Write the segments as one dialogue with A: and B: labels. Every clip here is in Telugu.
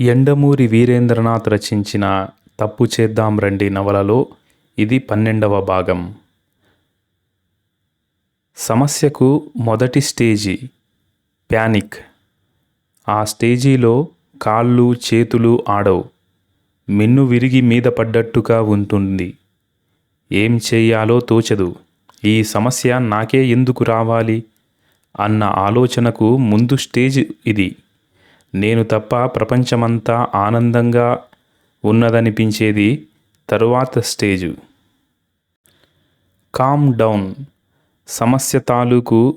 A: ఎండమూరి వీరేంద్రనాథ్ రచించిన తప్పు చేద్దాం రండి నవలలో ఇది పన్నెండవ భాగం. సమస్యకు మొదటి స్టేజీ ప్యానిక్. ఆ స్టేజీలో కాళ్ళు చేతులు ఆడవు. మిన్ను విరిగి మీద పడ్డట్టుగా ఉంటుంది. ఏం చేయాలో తోచదు. ఈ సమస్య నాకే ఎందుకు రావాలి? అన్న ఆలోచనకు ముందు స్టేజ్ ఇది. నేను తప్ప ప్రపంచమంతా ఆనందంగా ఉన్నదనిపించేది తరువాత స్టేజు. కామ్ డౌన్ సమస్య తాలూకు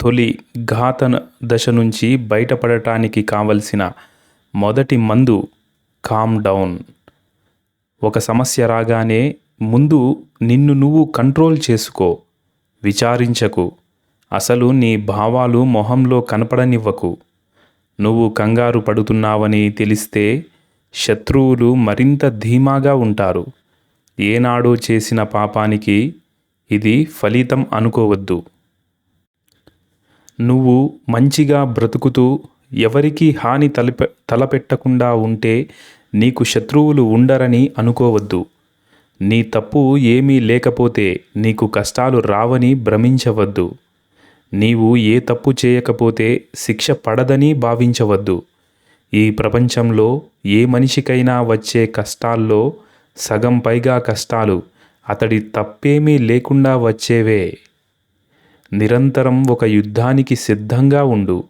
A: తొలి ఘాత దశ నుంచి బయటపడటానికి కావలసిన మొదటి మందు కామ్ డౌన్ ఒక సమస్య రాగానే ముందు నిన్ను నువ్వు కంట్రోల్ చేసుకో. విచారించకు. అసలు నీ భావాలు మొహంలో కనపడనివ్వకు. నువ్వు కంగారు పడుతున్నావని తెలిస్తే శత్రువులు మరింత ధీమాగా ఉంటారు. ఏనాడో చేసిన పాపానికి ఇది ఫలితం అనుకోవద్దు. నువ్వు మంచిగా బ్రతుకుతూ ఎవరికీ హాని తలపె తలపెట్టకుండా ఉంటే నీకు శత్రువులు ఉండరని అనుకోవద్దు. నీ తప్పు ఏమీ లేకపోతే నీకు కష్టాలు రావని భ్రమించవద్దు. నీవు ఏ తప్పు చేయకపోతే శిక్ష పడదని భావించవద్దు. ఈ ప్రపంచంలో ఏ మనిషికైనా వచ్చే కష్టాల్లో సగం పైగా కష్టాలు అతడి తప్పేమీ లేకుండా వచ్చేవే. నిరంతరం ఒక యుద్ధానికి సిద్ధంగా ఉండు.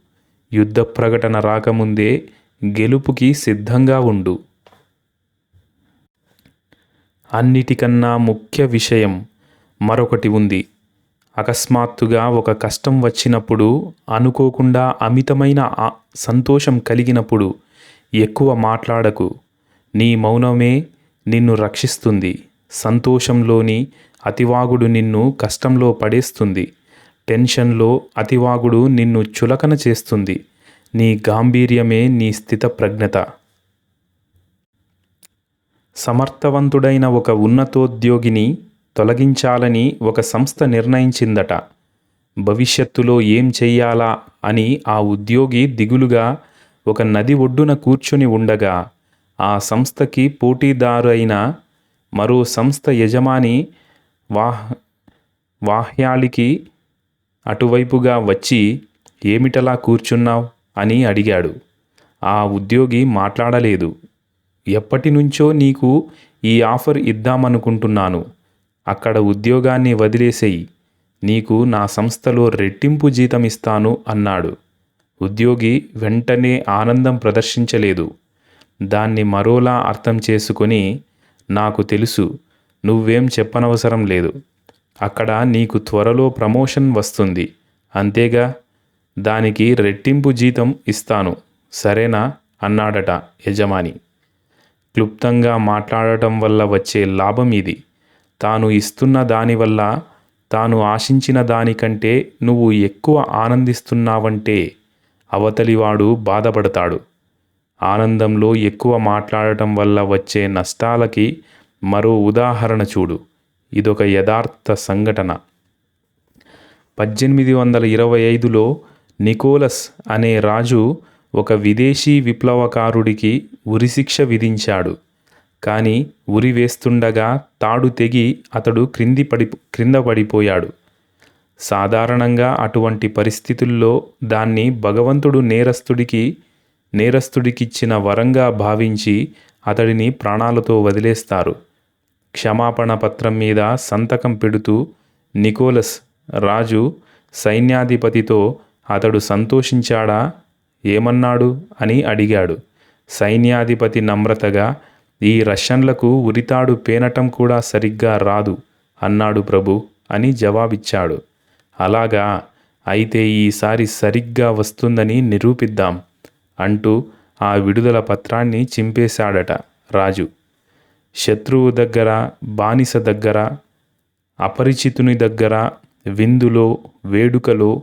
A: యుద్ధ ప్రకటన రాకముందే గెలుపుకి సిద్ధంగా ఉండు. అన్నిటికన్నా ముఖ్య విషయం మరొకటి ఉంది. అకస్మాత్తుగా ఒక కష్టం వచ్చినప్పుడు అనుకోకుండా అమితమైన సంతోషం కలిగినప్పుడు ఎక్కువ మాట్లాడకు. నీ మౌనమే నిన్ను రక్షిస్తుంది. సంతోషంలోని అతివాగుడు నిన్ను కష్టంలో పడేస్తుంది. టెన్షన్లో అతివాగుడు నిన్ను చులకన చేస్తుంది. నీ గాంభీర్యమే నీ స్థిత ప్రజ్ఞత సమర్థవంతుడైన ఒక ఉన్నతోద్యోగిని తొలగించాలని ఒక సంస్థ నిర్ణయించిందట. భవిష్యత్తులో ఏం చెయ్యాలా అని ఆ ఉద్యోగి దిగులుగా ఒక నది ఒడ్డున కూర్చుని ఉండగా ఆ సంస్థకి పోటీదారు అయిన మరో సంస్థ యజమాని వాహ్ వాహ్యాళికి అటువైపుగా వచ్చి ఏమిటలా కూర్చున్నావు? అని అడిగాడు. ఆ ఉద్యోగి మాట్లాడలేదు. ఎప్పటి నుంచో నీకు ఈ ఆఫర్ ఇద్దామనుకుంటున్నాను. అక్కడ ఉద్యోగాన్ని వదిలేసేయి. నీకు నా సంస్థలో రెట్టింపు జీతం ఇస్తాను అన్నాడు. ఉద్యోగి వెంటనే ఆనందం ప్రదర్శించలేదు. దాన్ని మరోలా అర్థం చేసుకొని నాకు తెలుసు నువ్వేం చెప్పనవసరం లేదు. అక్కడ నీకు త్వరలో ప్రమోషన్ వస్తుంది. అంతేగా దానికి రెట్టింపు జీతం ఇస్తాను. సరేనా? అన్నాడట యజమాని. క్లుప్తంగా మాట్లాడటం వల్ల వచ్చే లాభం ఇది. తాను ఇస్తున్న దానివల్ల తాను ఆశించిన దానికంటే నువ్వు ఎక్కువ ఆనందిస్తున్నావంటే అవతలివాడు బాధపడతాడు. ఆనందంలో ఎక్కువ మాట్లాడటం వల్ల వచ్చే నష్టాలకి మరో ఉదాహరణ చూడు. ఇదొక యథార్థ సంఘటన. పద్దెనిమిది వందల ఇరవై ఐదులో నికోలస్ అనే రాజు ఒక విదేశీ విప్లవకారుడికి ఉరిశిక్ష విధించాడు. కానీ ఉరి వేస్తుండగా తాడు తెగి అతడు క్రింది పడి క్రింద పడిపోయాడు. సాధారణంగా అటువంటి పరిస్థితుల్లో దాన్ని భగవంతుడు నేరస్తుడికి నేరస్తుడికిచ్చిన వరంగా భావించి అతడిని ప్రాణాలతో వదిలేస్తారు. క్షమాపణ పత్రం మీద సంతకం పెడుతూ నికోలస్ రాజు సైన్యాధిపతితో అతడు సంతోషించాడా? ఏమన్నాడు? అని అడిగాడు. సైన్యాధిపతి నమ్రతగా ఈ రష్యన్లకు ఉరితాడు పేనటం కూడా సరిగ్గా రాదు అన్నాడు ప్రభు అని జవాబిచ్చాడు. అలాగా అయితే ఈసారి సరిగ్గా వస్తుందని నిరూపిద్దాం అంటూ ఆ విడుదల పత్రాన్ని చింపేశాడట రాజు. శత్రువు దగ్గర బానిస దగ్గర అపరిచితుని దగ్గర విందులో వేడుకలో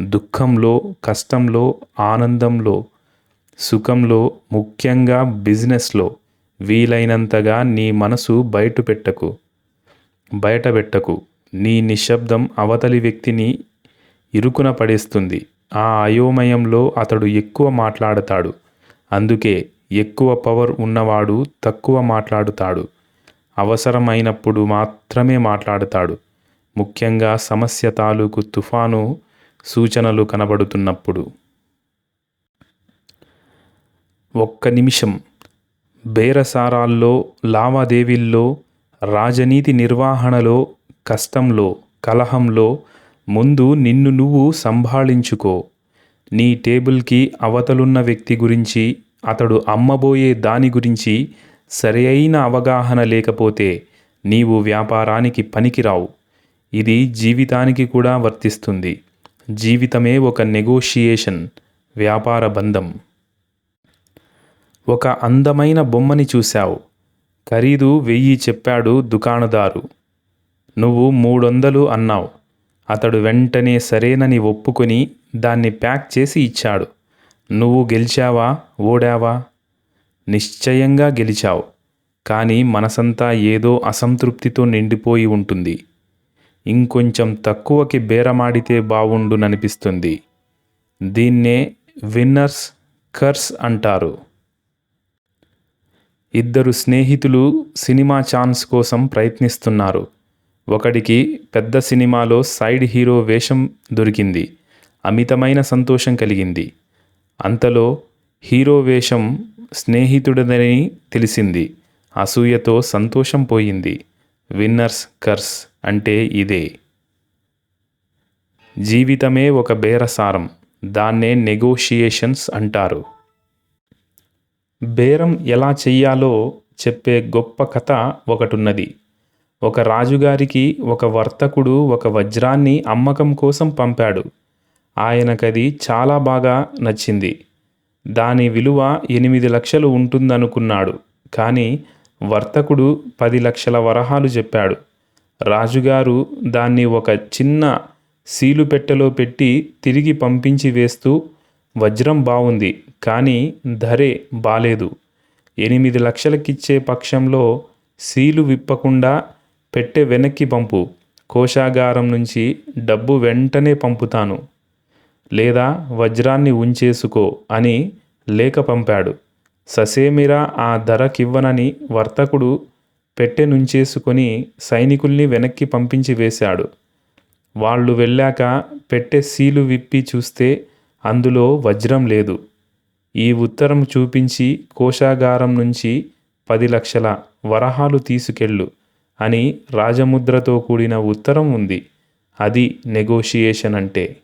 A: దుఃఖంలో కష్టంలో ఆనందంలో సుఖంలో ముఖ్యంగా బిజినెస్లో వీలైనంతగా నీ మనసు బయట పెట్టకు బయట పెట్టకు నీ నిశ్శబ్దం అవతలి వ్యక్తిని ఇరుకున పడేస్తుంది. ఆ అయోమయంలో అతడు ఎక్కువ మాట్లాడతాడు. అందుకే ఎక్కువ పవర్ ఉన్నవాడు తక్కువ మాట్లాడుతాడు. అవసరమైనప్పుడు మాత్రమే మాట్లాడతాడు. ముఖ్యంగా సమస్య తాలూకు తుఫాను సూచనలు కనబడుతున్నప్పుడు. ఒక్క నిమిషం. బేరసారాల్లో లావాదేవీల్లో రాజనీతి నిర్వహణలో కష్టంలో కలహంలో ముందు నిన్ను నువ్వు సంభాళించుకో. నీ టేబుల్కి అవతలున్న వ్యక్తి గురించి అతడు అమ్మబోయే దాని గురించి సరైన అవగాహన లేకపోతే నీవు వ్యాపారానికి పనికిరావు. ఇది జీవితానికి కూడా వర్తిస్తుంది. జీవితమే ఒక నెగోషియేషన్ వ్యాపార బంధం. ఒక అందమైన బొమ్మని చూశావు. ఖరీదు వెయ్యి చెప్పాడు దుకాణదారు. నువ్వు మూడొందలు అన్నావు. అతడు వెంటనే సరేనని ఒప్పుకొని దాన్ని ప్యాక్ చేసి ఇచ్చాడు. నువ్వు గెలిచావా? ఓడావా? నిశ్చయంగా గెలిచావు. కానీ మనసంతా ఏదో అసంతృప్తితో నిండిపోయి ఉంటుంది. ఇంకొంచెం తక్కువకి బేరమాడితే బావుండుననిపిస్తుంది. దీన్నే విన్నర్స్ కర్స్ అంటారు. ఇద్దరు స్నేహితులు సినిమా ఛాన్స్ కోసం ప్రయత్నిస్తున్నారు. ఒకడికి పెద్ద సినిమాలో సైడ్ హీరో వేషం దొరికింది. అమితమైన సంతోషం కలిగింది. అంతలో హీరో వేషం స్నేహితుడదని తెలిసింది. అసూయతో సంతోషం పోయింది. విన్నర్స్ కర్స్ అంటే ఇదే. జీవితమే ఒక బేరసారం. దాన్నే నెగోషియేషన్స్ అంటారు. బేరం ఎలా చెయ్యాలో చెప్పే గొప్ప కథ ఒకటున్నది. ఒక రాజుగారికి ఒక వర్తకుడు ఒక వజ్రాన్ని అమ్మకం కోసం పంపాడు. ఆయనకది చాలా బాగా నచ్చింది. దాని విలువ ఎనిమిది లక్షలు ఉంటుందనుకున్నాడు. కానీ వర్తకుడు పది లక్షల వరహాలు చెప్పాడు. రాజుగారు దాన్ని ఒక చిన్న సీలు పెట్టెలో పెట్టి తిరిగి పంపించి వేస్తూ వజ్రం బాగుంది కానీ ధరే బాలేదు. ఎనిమిది లక్షలకిచ్చే పక్షంలో సీలు విప్పకుండా పెట్టె వెనక్కి పంపు. కోశాగారం నుంచి డబ్బు వెంటనే పంపుతాను. లేదా వజ్రాన్ని ఉంచేసుకో అని లేఖ పంపాడు. ససేమిరా ఆ ధరకివ్వనని వర్తకుడు పెట్టె నుంచేసుకొని సైనికుల్ని వెనక్కి పంపించి వేశాడు. వాళ్ళు వెళ్ళాక పెట్టె సీలు విప్పి చూస్తే అందులో వజ్రం లేదు. ఈ ఉత్తరం చూపించి కోశాగారం నుంచి పది లక్షల వరహాలు తీసుకెళ్ళు అని రాజముద్రతో కూడిన ఉత్తరం ఉంది. అది నెగోషియేషన్ అంటే.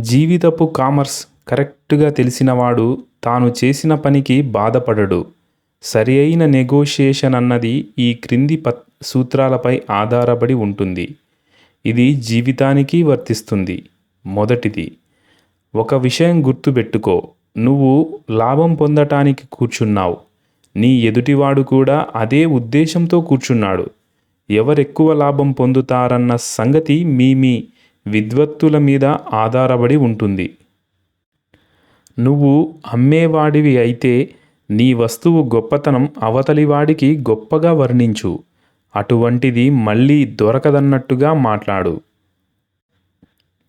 A: జీవితపు కామర్స్ కరెక్ట్గా తెలిసినవాడు తాను చేసిన పనికి బాధపడడు. సరి అయిన నెగోషియేషన్ అన్నది ఈ క్రింది పత్ సూత్రాలపై ఆధారపడి ఉంటుంది. ఇది జీవితానికి వర్తిస్తుంది. మొదటిది ఒక విషయం గుర్తుపెట్టుకో. నువ్వు లాభం పొందటానికి కూర్చున్నావు. నీ ఎదుటివాడు కూడా అదే ఉద్దేశంతో కూర్చున్నాడు. ఎవరెక్కువ లాభం పొందుతారన్న సంగతి మీ మీ విద్వత్తుల మీద ఆధారపడి ఉంటుంది. నువ్వు అమ్మేవాడివి అయితే నీ వస్తువు గొప్పతనం అవతలివాడికి గొప్పగా వర్ణించు. అటువంటిది మళ్ళీ దొరకదన్నట్టుగా మాట్లాడు.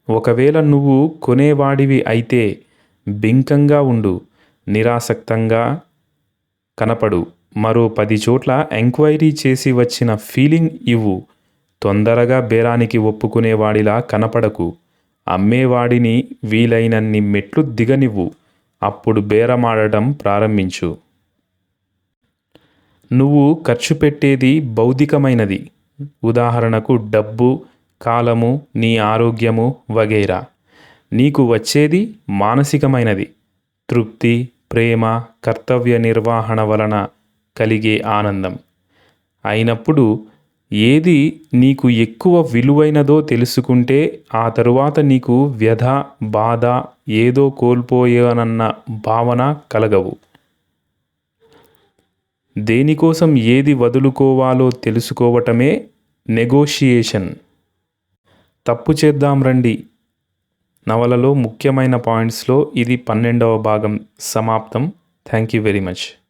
A: ఒకవేళ నువ్వు కొనేవాడివి అయితే బింకంగా ఉండు నిరాసక్తంగా కనపడు. మరో పది చోట్ల ఎంక్వైరీ చేసి వచ్చిన ఫీలింగ్ ఇవ్వు. తొందరగా బేరానికి ఒప్పుకునేవాడిలా కనపడకు. అమ్మేవాడిని వీలైనన్ని మెట్లు దిగనివ్వు. అప్పుడు బేరమాడటం ప్రారంభించు. నువ్వు ఖర్చు పెట్టేది భౌతికమైనది. ఉదాహరణకు డబ్బు కాలము నీ ఆరోగ్యము వగైరా. నీకు వచ్చేది మానసికమైనది. తృప్తి ప్రేమ కర్తవ్య నిర్వహణ వలన కలిగే ఆనందం. అయినప్పుడు ఏది నీకు ఎక్కువ విలువైనదో తెలుసుకుంటే ఆ తరువాత నీకు వ్యధ బాధ ఏదో కోల్పోయానన్న భావన కలగవు. దేనికోసం ఏది వదులుకోవాలో తెలుసుకోవటమే నెగోషియేషన్ తప్పు చేద్దాం రండి. నవలలో ముఖ్యమైన పాయింట్స్లో ఇది పన్నెండవ భాగం. సమాప్తం. Thank you very much